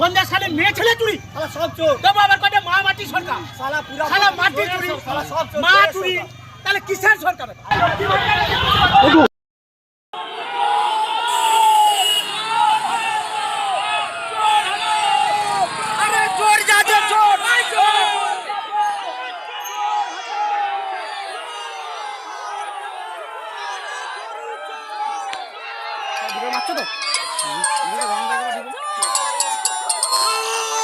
সন্ধ্যা সালে মেয়ে ছেলে চুরি? শালা সব চোর। তবু আবার কটে মা মাটি সরকার? শালা পুরা শালা মাটি চুরি শালা সব চোর মা চুরি তাহলে কিসের সরকার আরে চোর যাচ্ছে চোর আরে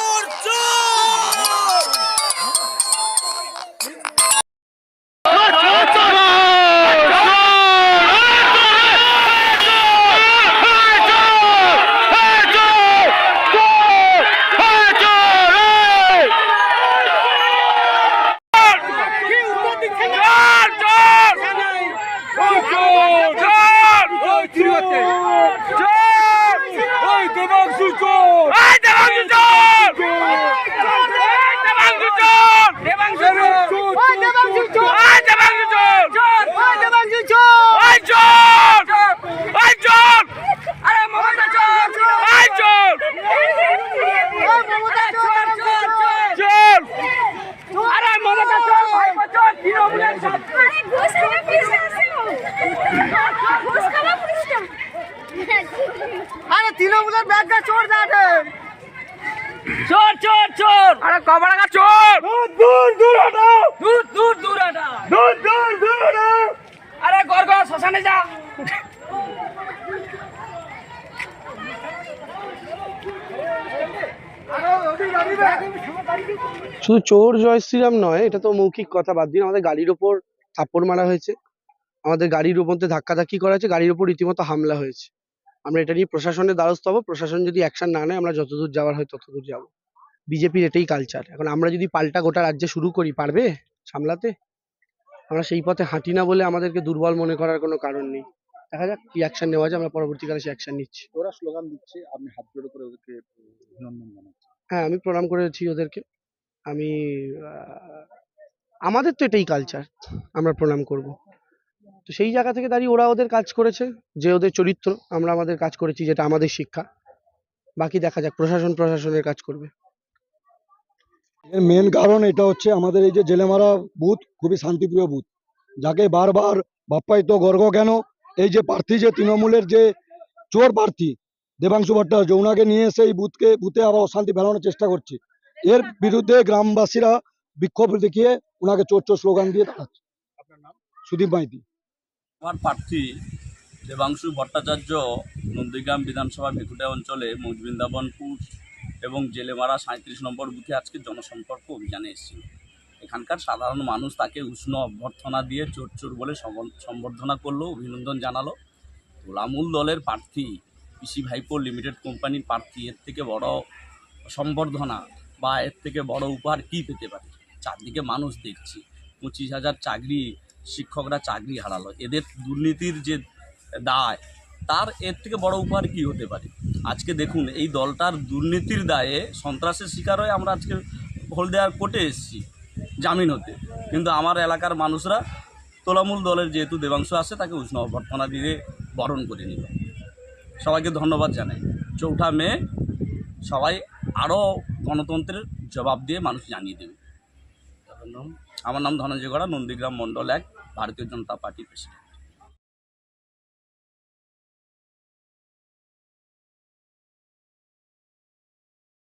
আরে কবার আগা চোর দূর দূর হটাও দূর দূর দূর হটাও দূর দূর দূর হটাও আরে গর গর শ্মশানে যা। শুধু চোর জয় শ্রীরাম নয় এটা তো মৌখিক কথা বাদ দিন আমাদের গাড়ির ওপর থাপ্পড় মারা হয়েছে। আমাদের গাড়ির উপর দিয়ে ধাক্কাধাক্কি করা হয়েছে গাড়ির ওপর রীতিমতো হামলা হয়েছে। আমরা এটা নিয়ে প্রশাসনের দ্বারস্থ হব। প্রশাসন যদি অ্যাকশন না নেয় আমরা যতদূর যাওয়ার হয় ততদূর যাব। বিজেপির এটাই কালচার এখন আমরা যদি পাল্টা গোটা রাজ্যে শুরু করি পারবে সামলাতে? আমরা সেই পথে হাঁটি না বলে আমাদেরকে দুর্বল মনে করার কোনো কারণ নেই। দেখা যাক কি অ্যাকশন নেওয়া যায় আমরা পরবর্তীকালে সে অ্যাকশন নিচ্ছি। ওরা স্লোগান দিচ্ছে আপনি হাত জোড়ো করে ওদেরকে অভিনন্দন জানাচ্ছেন হ্যাঁ আমি প্রণাম করেছি ওদেরকে। আমি আমাদের তো এটাই কালচার আমরা প্রণাম করব। তো সেই জায়গা থেকে দাঁড়িয়ে ওরা ওদের কাজ করেছে যে ওদের চরিত্র আমরা আমাদের কাজ করেছি যেটা আমাদের শিক্ষা। বাকি দেখা যাক প্রশাসন প্রশাসনের কাজ করবে। এর মেন কারণ এটা হচ্ছে আমাদের এই যে জেলেমারা বুথ খুবই শান্তিপ্রিয় বুথ যাকে বারবার বাপ্পায়িত গর্গ কেন? এই যে প্রার্থী যে তৃণমূলের যে চোর প্রার্থী দেবাংশু ভট্টাচার্য ওনাকে নিয়ে এসে এই বুথকে বুথে আবার অশান্তি ফেলানোর চেষ্টা করছে। এর বিরুদ্ধে গ্রামবাসীরা বিক্ষোভ দেখিয়ে ওনাকে চোর চোর স্লোগান দিয়ে দাঁড়াচ্ছে। সুদীপ মাইতি। আমার প্রার্থী দেবাংশু ভট্টাচার্য নন্দীগ্রাম বিধানসভা মেকুটা অঞ্চলে মজবৃন্দাবনপুর এবং জেলেমারা সাঁত্রিশ নম্বর বুথে আজকে জনসম্পর্ক অভিযানে এসেছিল। এখানকার সাধারণ মানুষ তাকে উষ্ণ অভ্যর্থনা দিয়ে চোর চোর বলে সম্বর্ধনা করল, অভিনন্দন জানালো। তোলামূল দলের প্রার্থী, পিসি ভাইপো লিমিটেড কোম্পানির প্রার্থী, এর থেকে বড় সম্বর্ধনা বা এর থেকে বড় উপহার কী পেতে পারে? চারদিকে মানুষ দেখছি, পঁচিশ হাজার চাকরি, শিক্ষকরা চাকরি হারালো। এদের দুর্নীতির যে দায়, তার এর থেকে বড় উপহার কি হতে পারে? আজকে দেখুন এই দলটার দুর্নীতির দায়ে সন্ত্রাসের শিকার হয়ে আমরা আজকে হলদিয়ার কোর্টে এসেছি জামিন হতে। কিন্তু আমার এলাকার মানুষরা তোলামূল দলের যেহেতু দেবাংশ আছে তাকে উষ্ণ অভ্যর্থনা দিয়ে বরণ করে নিল। সবাইকে ধন্যবাদ জানাই। চৌঠা মে সবাই আরও গণতন্ত্রের জবাব দিয়ে মানুষ জানিয়ে দেবে। আমার নাম ধনঞ্জয় গড়া নন্দীগ্রাম মণ্ডল এক ভারতীয় জনতা পার্টির প্রেসিডেন্ট।